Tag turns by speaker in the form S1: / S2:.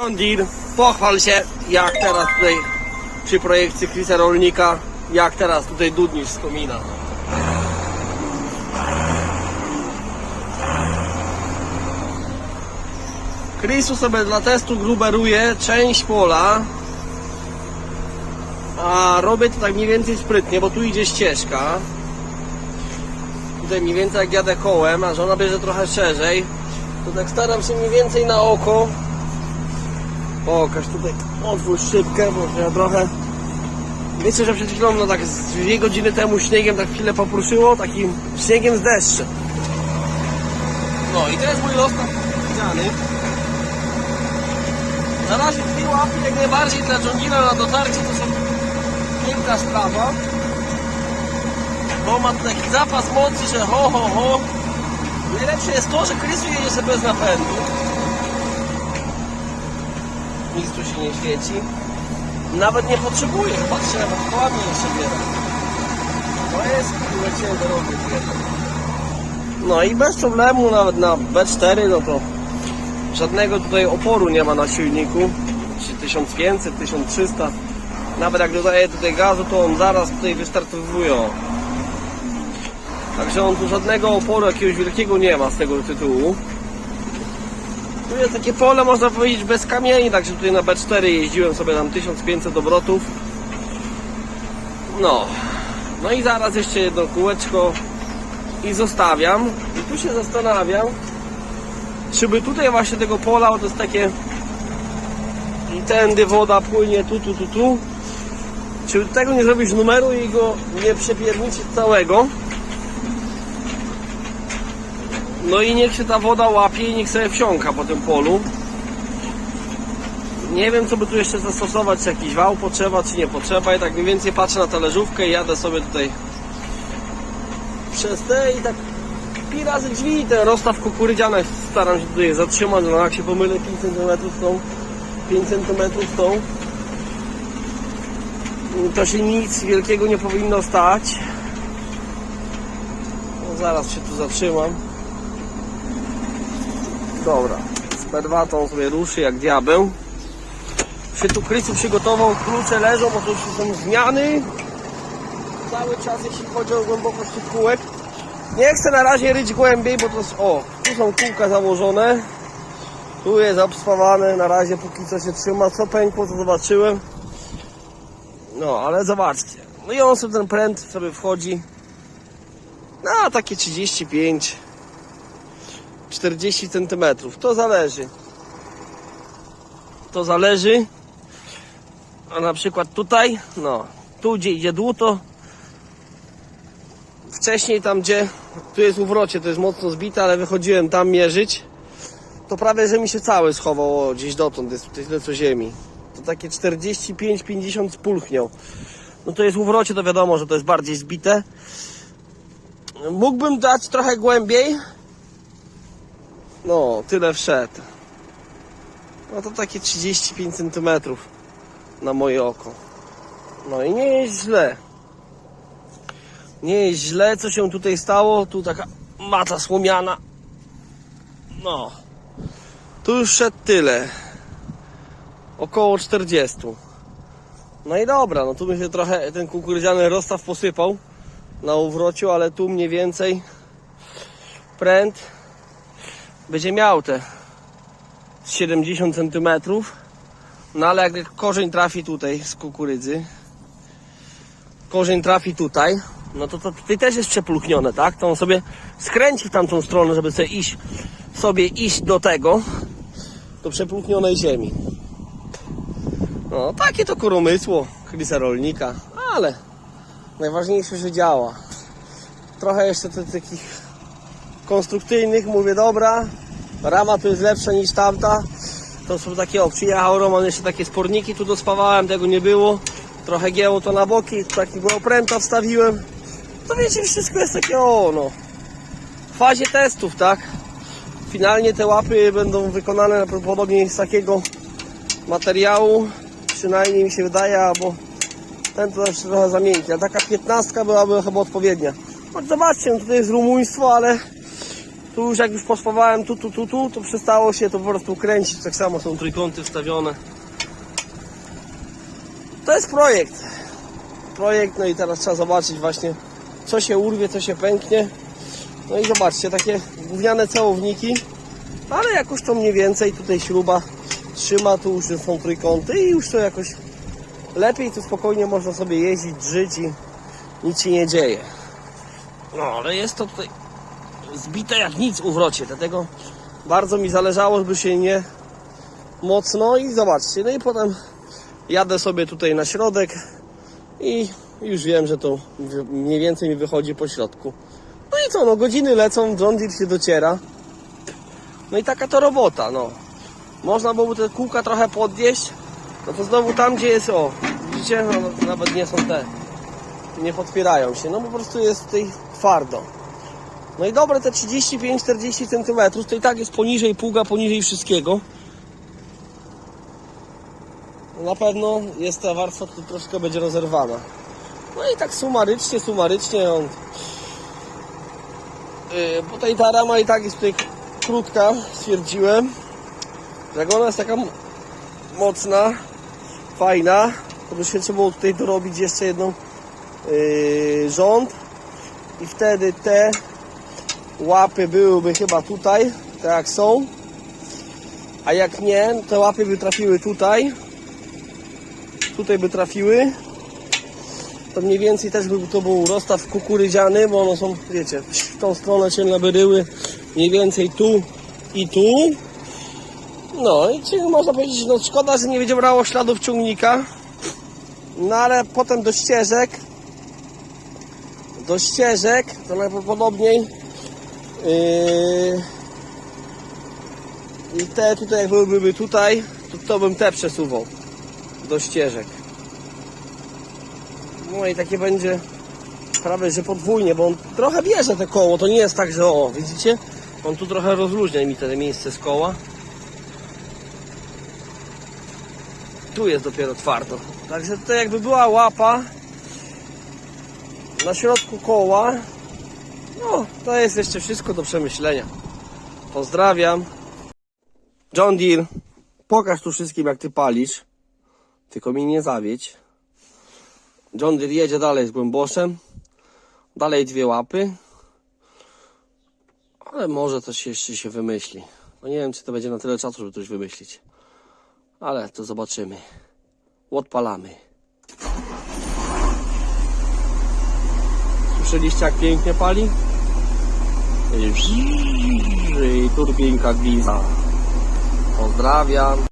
S1: John Deere, pochwal się, jak teraz tutaj przy projekcji Chrisa Rolnika, jak teraz tutaj dudnisz z komina. Chrisu sobie dla testu gruberuje część pola, a robię to tak mniej więcej sprytnie, bo tu idzie ścieżka. Tutaj mniej więcej jak jadę kołem, a żona bierze trochę szerzej, to tak staram się mniej więcej na oko Pokaż tutaj, otwórz szybkę, bo ja trochę... Wiecie, że przed chwilą, no tak z dwie godziny temu śniegiem tak chwilę popruszyło, takim śniegiem z deszczem. No i to jest mój los widziany. Na razie dwie łapy jak najbardziej dla John Deere'a na dotarcie to są piękna sprawa. Bo ma taki zapas mocy, że ho ho ho. Najlepsze jest to, że Krysu jedzie sobie bez napędu nic tu się nie świeci. Nawet nie potrzebuję, patrzcie, nawet kołami jeszcze biera. To jest leciałem do rowy No i bez problemu nawet na B4, no to żadnego tutaj oporu nie ma na silniku. Czy 1500, 1300. Nawet jak dodaję tutaj gazu, to on zaraz tutaj wystartowuje. Także on tu żadnego oporu jakiegoś wielkiego nie ma z tego tytułu. Tu jest takie pole, można powiedzieć, bez kamieni, także tutaj na B4 jeździłem sobie tam 1500 obrotów. No. No i zaraz jeszcze jedno kółeczko i zostawiam. I tu się zastanawiam, czy by tutaj właśnie tego pola, bo to jest takie i tędy woda płynie tu, tu, tu, tu. Czy tego nie zrobić numeru i go nie przepierniczyć całego? No i niech się ta woda łapie i niech sobie wsiąka po tym polu. Nie wiem co by tu jeszcze zastosować, czy jakiś wał potrzeba, czy nie potrzeba. I tak mniej więcej patrzę na talerzówkę i jadę sobie tutaj przez te i tak pi razy drzwi ten rozstaw kukurydziany staram się tutaj zatrzymać, no jak się pomylę 5 cm tą 5 cm tą to się nic wielkiego nie powinno stać. No, zaraz się tu zatrzymam. Dobra, z P2 to sobie ruszy jak diabeł. Się tu Krysu przygotował, klucze leżą, bo już są zmiany. Cały czas jeśli chodzi o głębokość tych kółek. Nie chcę na razie ryć głębiej, bo to jest, o, tu są kółka założone. Tu jest obspawane, na razie póki co się trzyma. Co pękło, to zobaczyłem. No, ale zobaczcie. No i on sobie ten pręt sobie wchodzi na takie 35 40 cm. To zależy. To zależy. A na przykład tutaj, no, tu gdzie idzie dół, to wcześniej tam gdzie, tu jest uwrocie, to jest mocno zbite, ale wychodziłem tam mierzyć, to prawie, że mi się cały schował gdzieś dotąd, jest tyle co ziemi. To takie 45-50 spulchniał. No to jest uwrocie, to wiadomo, że to jest bardziej zbite. Mógłbym dać trochę głębiej, no, tyle wszedł. No to takie 35 cm na moje oko. No i nie jest źle. Nie jest źle, co się tutaj stało. Tu taka mata słomiana. No. Tu już szedł tyle. Około 40. No i dobra, no tu mi się trochę ten kukurydziany rozstaw posypał na uwrociu, ale tu mniej więcej pręt będzie miał te 70 cm. No ale jak korzeń trafi tutaj z kukurydzy, korzeń trafi tutaj, no to, to tutaj też jest przepluchnione, tak? To on sobie skręci w tamtą stronę, żeby sobie iść, sobie iść do tego, do przepluchnionej ziemi. No, takie to koromysło Chrisa Rolnika, ale najważniejsze, że działa. Trochę jeszcze te, takich konstrukcyjnych, mówię dobra, rama tu jest lepsza niż tamta. To są takie, o, przyjechał Roman, jeszcze takie sporniki tu dospawałem, tego nie było. Trochę gięło to na boki, takiego opręta wstawiłem. To wiecie, wszystko jest takie, o no, w fazie testów, tak? Finalnie te łapy będą wykonane prawdopodobnie z takiego materiału, przynajmniej mi się wydaje, albo ten to jeszcze trochę za a taka 15 byłaby chyba odpowiednia. Choć zobaczcie, no tutaj jest rumuństwo, ale Tu już jak już pospawałem tu, tu, tu, tu, to przestało się to po prostu kręcić. Tak samo są trójkąty wstawione. To jest projekt. Projekt, no i teraz trzeba zobaczyć właśnie, co się urwie, co się pęknie. No i zobaczcie, takie gówniane cełowniki, ale jakoś to mniej więcej tutaj śruba trzyma, tu już są trójkąty i już to jakoś lepiej, tu spokojnie można sobie jeździć, żyć i nic się nie dzieje. No, ale jest to tutaj zbite jak nic u wrocie, dlatego bardzo mi zależało, żeby się nie mocno i zobaczcie, no i potem jadę sobie tutaj na środek i już wiem, że to mniej więcej mi wychodzi po środku. No i co, no godziny lecą, John się dociera. No i taka to robota, no. Można byłoby te kółka trochę podnieść, no to znowu tam, gdzie jest, o, widzicie, no, nawet nie są te, nie podpierają się, no po prostu jest tutaj twardo. No i dobre te 35-40 cm, to i tak jest poniżej pługa, poniżej wszystkiego. Na pewno jest ta warstwa tu troszkę będzie rozerwana. No i tak sumarycznie, sumarycznie on... Yy, bo tutaj ta rama i tak jest tutaj krótka, stwierdziłem. że ona jest taka mocna, fajna, to by się trzeba było tutaj dorobić jeszcze jedną yy, rząd i wtedy te łapy byłyby chyba tutaj, tak jak są. A jak nie, te łapy by trafiły tutaj. Tutaj by trafiły. To mniej więcej też by to był rozstaw kukurydziany, bo one są, wiecie, w tą stronę się nabyryły. Mniej więcej tu i tu. No i czyli można powiedzieć, no szkoda, że nie będzie brało śladów ciągnika. No ale potem do ścieżek do ścieżek to najprawdopodobniej I te tutaj, jak byłyby tutaj, to, to bym te przesuwał do ścieżek. No i takie będzie prawie, że podwójnie, bo on trochę bierze te koło. To nie jest tak, że o, widzicie? On tu trochę rozluźnia mi te miejsce z koła. Tu jest dopiero twardo. Także to jakby była łapa na środku koła, no, to jest jeszcze wszystko do przemyślenia. Pozdrawiam. John Deere, pokaż tu wszystkim jak ty palisz. Tylko mi nie zawiedź. John Deere jedzie dalej z głęboszem. Dalej dwie łapy. Ale może coś jeszcze się wymyśli. No nie wiem, czy to będzie na tyle czasu, żeby coś wymyślić. Ale to zobaczymy. Odpalamy. Słyszeliście jak pięknie pali? I turbinka gwiza. Pozdrawiam.